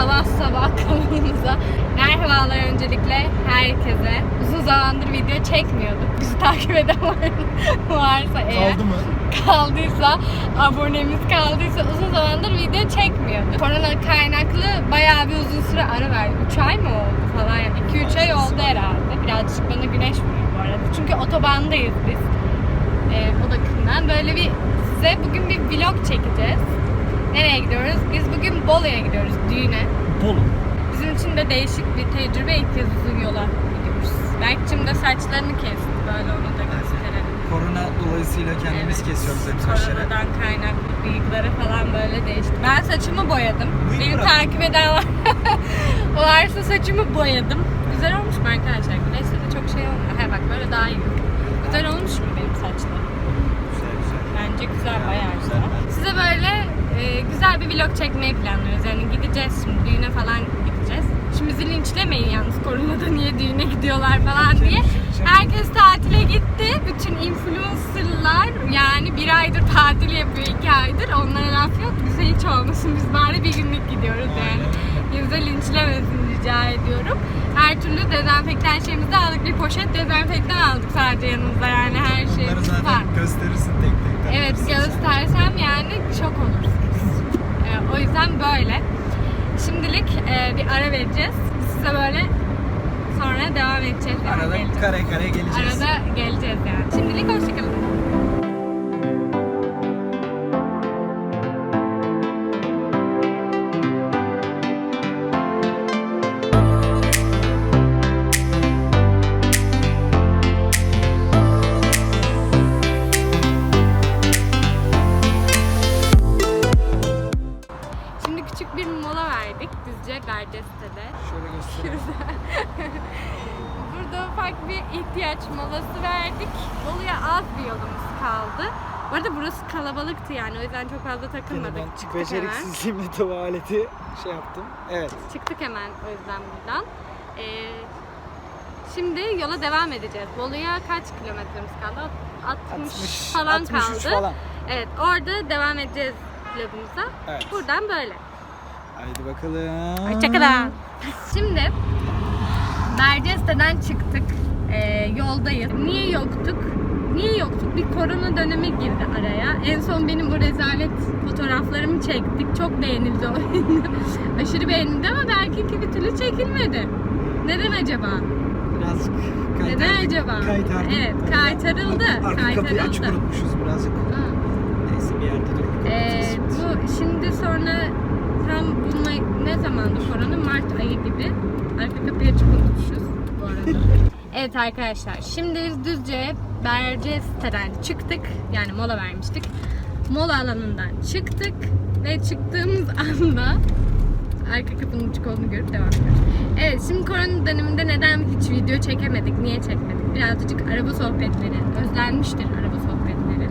sabah sabah kanalımıza merhabalar öncelikle herkese. Uzun zamandır video çekmiyorduk. Bizi takip eden var, varsa eğer Kaldı mı? kaldıysa, abonemiz kaldıysa uzun zamandır video çekmiyorduk. Korona kaynaklı bayağı bir uzun süre ara verdik. 3 ay mı oldu falan yani 2-3 ay oldu herhalde. Birazcık bana güneş vuruyor bu arada. Çünkü otobandayız biz. Ee, o bakımdan böyle bir size bugün bir vlog çekeceğiz. Nereye gidiyoruz? Biz bugün Bolu'ya gidiyoruz düğüne. Bolu. Bizim için de değişik bir tecrübe ilk kez uzun yola gidiyoruz. Berk'cim de saçlarını kesti böyle onu da gösterelim. Korona dolayısıyla kendimiz Evet, kesiyoruz hep saçları. Koronadan kaynaklı bıyıkları falan böyle değişti. Ben saçımı boyadım. Bıyık Beni bırak. takip eden var. varsa saçımı boyadım. Güzel olmuş mu arkadaşlar? Güneşte de çok şey olmuyor. He bak böyle daha iyi. Güzel olmuş mu benim saçlarım? Güzel güzel. Bence güzel Ya, bayağı güzel. güzel. Size böyle e, güzel bir vlog çekmeyi planlıyoruz. Yani gideceğiz şimdi düğüne falan gideceğiz. Şimdi bizi linçlemeyin yalnız koronada niye düğüne gidiyorlar falan diye. Herkes tatile gitti. Bütün influencerlar yani bir aydır tatil yapıyor iki aydır. Onlara laf yok. Bize hiç olmasın. Biz bari bir günlük gidiyoruz yani. Kimse linçlemesin rica ediyorum. Her türlü dezenfektan şeyimizi aldık. Bir poşet dezenfektan aldık sadece yanımızda yani her şey Bunları var. zaten gösterirsin tek tek. Evet göstersem yani şok olursunuz. Ee, o yüzden böyle. Şimdilik e, bir ara vereceğiz. Size böyle sonra devam edeceğiz. Arada geleceğiz. kare kare geleceğiz. Arada geleceğiz yani. Şimdilik hoşçakalın. Bolu'ya az bir yolumuz kaldı. Bu arada burası kalabalıktı yani o yüzden çok fazla takılmadık. Ben Çıktık beceriksizliğimle tuvaleti şey yaptım. Evet. Çıktık hemen o yüzden buradan. Ee, şimdi yola devam edeceğiz. Bolu'ya kaç kilometremiz kaldı? 60, 60 falan 63 kaldı. falan. Evet orada devam edeceğiz vlogumuza. Evet. Buradan böyle. Haydi bakalım. Hoşçakalın. Şimdi Merceste'den çıktık. Ee, yoldayız. Niye yoktuk? Niye yoktuk? Bir korona dönemi girdi araya. En son benim bu rezalet fotoğraflarımı çektik. Çok beğenildi o. Aşırı beğenildi ama belki ki bir türlü çekilmedi. Neden acaba? Birazcık Neden kaytardık. acaba? Kaytardık. Evet, kaytarıldı. Arka kapıyı açık Kaytarıldı. unutmuşuz birazcık. Ha. Neyse bir yerde durup Ee, bu şimdi sonra tam bu May- ne zamandı korona? Mart ayı gibi. Arka kapıyı açık arada. Evet arkadaşlar şimdi biz Düzce Berceste'den çıktık. Yani mola vermiştik. Mola alanından çıktık ve çıktığımız anda arka kapının açık olduğunu görüp devam ediyoruz. Evet şimdi korona döneminde neden hiç video çekemedik? Niye çekmedik? Birazcık araba sohbetleri. Özlenmiştir araba sohbetleri.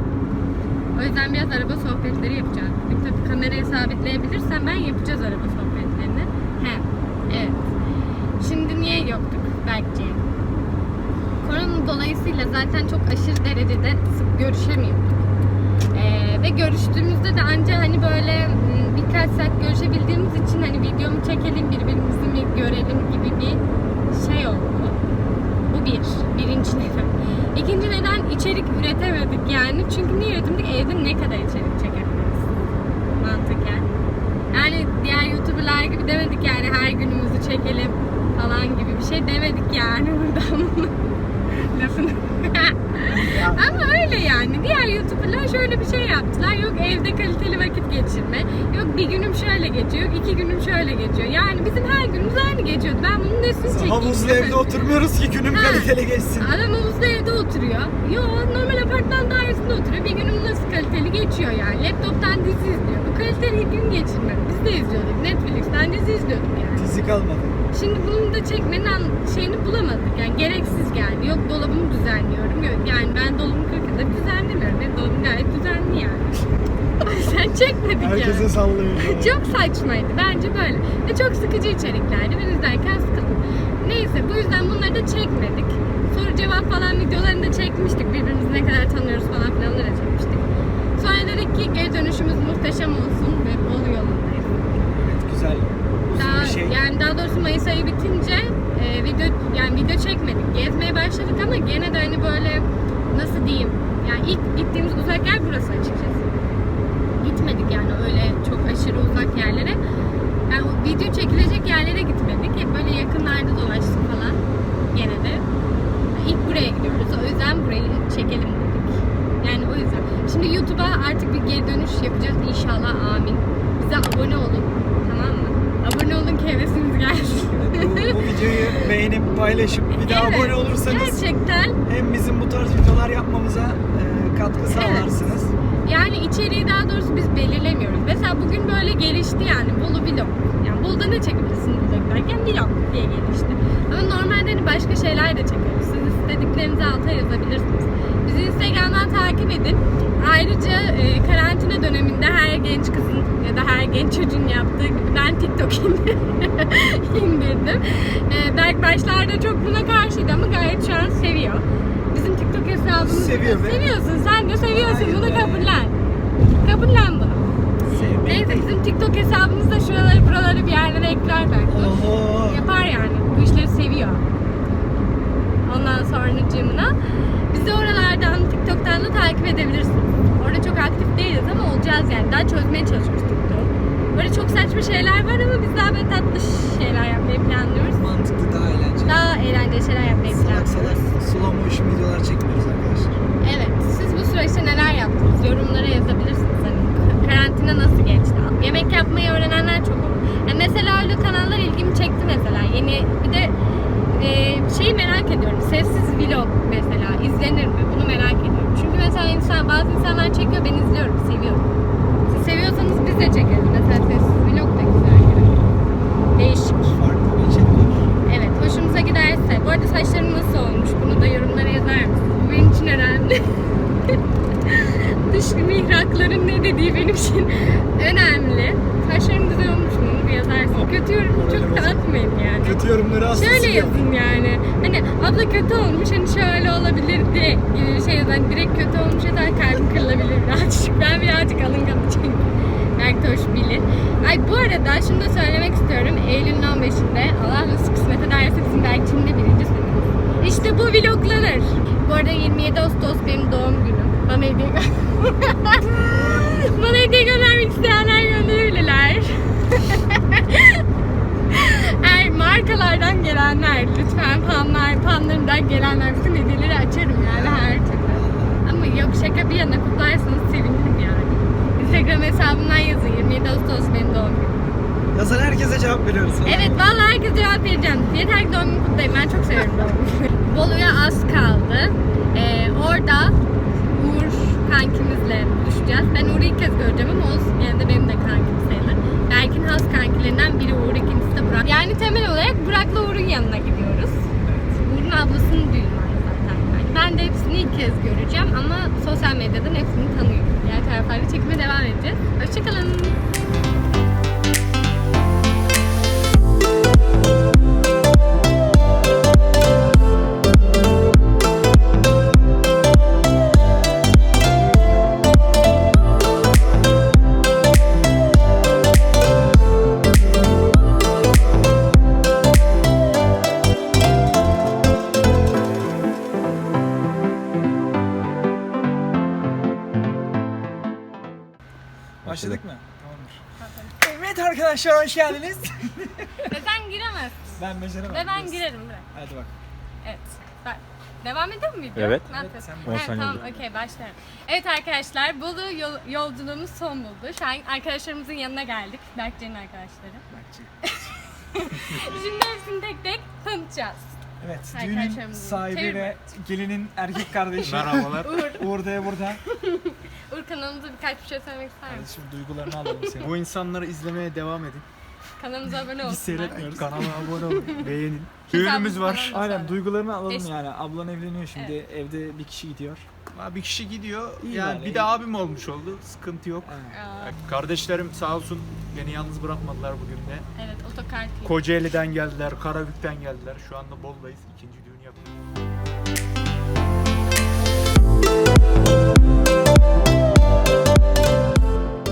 O yüzden biraz araba sohbetleri yapacağız. dedik. Tabii kamerayı sabitleyebilirsem ben yapacağız araba sohbetlerini. He, evet. Şimdi niye yoktuk belki? Korona dolayısıyla zaten çok aşırı derecede sık görüşemiyorduk. Ee, ve görüştüğümüzde de anca hani böyle m, birkaç saat görüşebildiğimiz için hani videomu çekelim birbirimizi mi görelim gibi bir şey oldu. Bu bir. Birinci neden. İkinci neden içerik üretemedik yani. Çünkü niye üretemedik? Evde ne kadar içerik çekebiliriz? Mantıken. Yani diğer youtuberlar gibi demedik yani her günümüzü çekelim falan gibi bir şey demedik yani buradan. Lafını. Ama öyle yani. Diğer youtuberlar şöyle bir şey yaptılar. Yok evde kaliteli vakit geçirme. Yok bir günüm şöyle geçiyor. Yok iki günüm şöyle geçiyor. Yani bizim her günümüz aynı geçiyordu. Ben bunun nesini çekeyim? Havuzlu evde oturmuyoruz ki günüm kaliteli geçsin. Adam havuzda evde oturuyor. Yo normal apartman dairesinde oturuyor. Bir günüm nasıl kaliteli geçiyor yani. Laptoptan dizi izliyor. Bu kaliteli gün geçirme. Biz de izliyorduk. Netflix'ten dizi izliyorduk yani. Dizi kalmadı. Şimdi bunu da çekmenin şeyini bulamadık. Yani gereksiz geldi. Yok dolabımı düzenliyorum. Yok yani ben dolabımı Çekmedik yani. Herkese sallıyor. Çok saçmaydı. Bence böyle. Ve çok sıkıcı içeriklerdi. Ben izlerken sıkıldım. Neyse bu yüzden bunları da çekmedik. Soru cevap falan videolarını da çekmiştik. Birbirimizi ne kadar tanıyoruz falan filanları da çekmiştik. Sonra dedik ki geri dönüşümüz muhteşem olsun ve bol yolundayız. Evet, güzel. Daha Mayıs ayı bitince e, video yani video çekmedik. Gezmeye başladık ama gene de hani böyle nasıl diyeyim? Yani ilk gittiğimiz uzak yer burası açıkçası. Yani öyle çok aşırı uzak yerlere. Yani o video çekilecek yerlere gitmedik. Hep böyle yakınlarda dolaştık falan gene de. İlk buraya gidiyoruz. O yüzden burayı çekelim dedik. Yani o yüzden. Şimdi YouTube'a artık bir geri dönüş yapacağız inşallah amin. Bize abone olun. Tamam mı? Abone olun ki hevesimiz gelsin. bu, bu videoyu beğenip paylaşıp bir daha Evet, abone olursanız Gerçekten hem bizim bu tarz videolar yapmamıza e, katkı sağlarsınız. Yani içeriği daha doğrusu biz belirlemiyoruz. Mesela bugün böyle gelişti yani Bolu vlog. Yani Bolu'da ne çekebilirsin derken vlog diye gelişti. Ama normalde hani başka şeyler de çekeriz. Siz istediklerinizi alta yazabilirsiniz. Bizi Instagram'dan takip edin. Ayrıca e, karantina döneminde her genç kızın ya da her genç çocuğun yaptığı gibi ben TikTok indirdim. E, Berk başlarda çok buna karşıydı ama gayet şu an seviyor. Bizim TikTok hesabımızı Seviyor be. seviyorsun. Sen de seviyorsun. Hayır bunu be. kabullen. Kabullen bunu. Neyse bizim TikTok hesabımızda şuraları buraları bir yerlere ekler belki. Oho. Yapar yani. Bu işleri seviyor. Ondan sonra cımına. Bizi oralardan, TikTok'tan da takip edebilirsiniz. Orada çok aktif değiliz ama olacağız yani. Daha çözmeye çalışıyoruz TikTok'u. Böyle çok saçma şeyler var ama biz daha böyle tatlı şeyler yapmayı planlıyoruz. Mantıklı daha eğlenceli. Daha eğlenceli şeyler yapmayı Salak salak planlıyoruz. slow motion videolar çekmiyoruz arkadaşlar. Evet, siz bu süreçte neler yaptınız? Yorumlara yazabilirsiniz. Hani karantina nasıl geçti? Yemek yapmayı öğrenenler çok oldu. Yani mesela öyle kanallar ilgimi çekti bir de e, şeyi merak ediyorum. Sessiz vlog mesela izlenir mi? Bunu merak ediyorum. Çünkü mesela insan bazı insanlar çekiyor ben izliyorum, seviyorum. Siz seviyorsanız biz de çekeriz. Mesela sessiz vlog da güzel yani. Değişik. Farklı bir içerik. Evet, hoşumuza giderse. Bu arada saçlarım nasıl olmuş? Bunu da yorumlara yazar mısınız? Bu benim için önemli. Dış mihrakların ne dediği benim için önemli. Kötü yorum çok da atmayın yani. Kötü yorumları aslında Şöyle yazın yani. Hani abla kötü olmuş hani şöyle olabilirdi gibi bir şey yazın. Direkt kötü olmuş ya da kalbim kırılabilir birazcık. Ben birazcık alınganım çünkü. Belki hoş bilir. Ay bu arada şunu da söylemek istiyorum. Eylül'ün 15'inde Allah nasıl kısmet ederse bizim Berk'cim'in de birinci sınıfı. İşte bu vloglanır. Bu arada 27 Ağustos benim doğum günüm. Bana hediye Bana hediye göndermek isteyenler gönderebilirler. Eğer markalardan gelenler lütfen panlar, panlarından gelenler bütün hediyeleri açarım yani her türlü. Ama yok şaka bir yana kutlarsanız sevinirim yani. Instagram hesabımdan yazın 27 Ağustos benim doğum günüm. Yazan herkese cevap veriyoruz. Evet vallahi herkese cevap vereceğim. Yeter ki doğum günümü kutlayın. Ben çok seviyorum doğum. Bolu'ya az kaldı. Ee, orada Uğur kankimizle buluşacağız. Ben Uğur'u ilk kez göreceğim ama olsun yine de benim de kankim sayılır. Berk'in has kankilerinden biri Uğur, ikincisi de Burak. Yani temel olarak Burak'la Uğur'un yanına gidiyoruz. Düğünü var zaten. Yani ben de hepsini ilk kez göreceğim ama sosyal medyadan hepsini tanıyorum. Diğer taraflarda çekime devam edeceğiz. Hoşçakalın. Hoş geldiniz. Ve sen giremezsin. ben beceremem. Ve ben biliyorsun. girerim bırak. Hadi bak. Evet. Ben... Devam ediyor mu video? Evet. Ne yapıyorsun? sen On Evet, saniye tamam oldu. okey başlayalım. Evet arkadaşlar Bolu yol, yolculuğumuz son buldu. Şu an arkadaşlarımızın yanına geldik. Berkcan'ın arkadaşları. Bakçı. Şimdi hepsini tek tek tanıtacağız. Evet, Arkadaşlarımızın düğünün sahibi çevirme. ve gelinin erkek kardeşi. Merhabalar. Uğur, Uğur da burada. Uğur kanalımıza birkaç bir şey söylemek ister misin? Kardeşim duygularını alalım senin. Bu insanları izlemeye devam edin. Kanalımıza abone olsun. Biz seyretmiyoruz. Kanala abone olun, beğenin. Düğünümüz var. Aynen duygularını alalım Eş- yani. Ablan evleniyor şimdi. Evde bir kişi gidiyor. Ha, Bir kişi gidiyor. İyi yani yani, bir iyi. de abim olmuş oldu. Sıkıntı yok. Aynen. Aa, Kardeşlerim sağ olsun beni yalnız bırakmadılar bugün de. evet otokar keyif. Kocaeli'den geldiler, Karabük'ten geldiler. Şu anda Bolu'dayız. İkinci düğün yapıyoruz.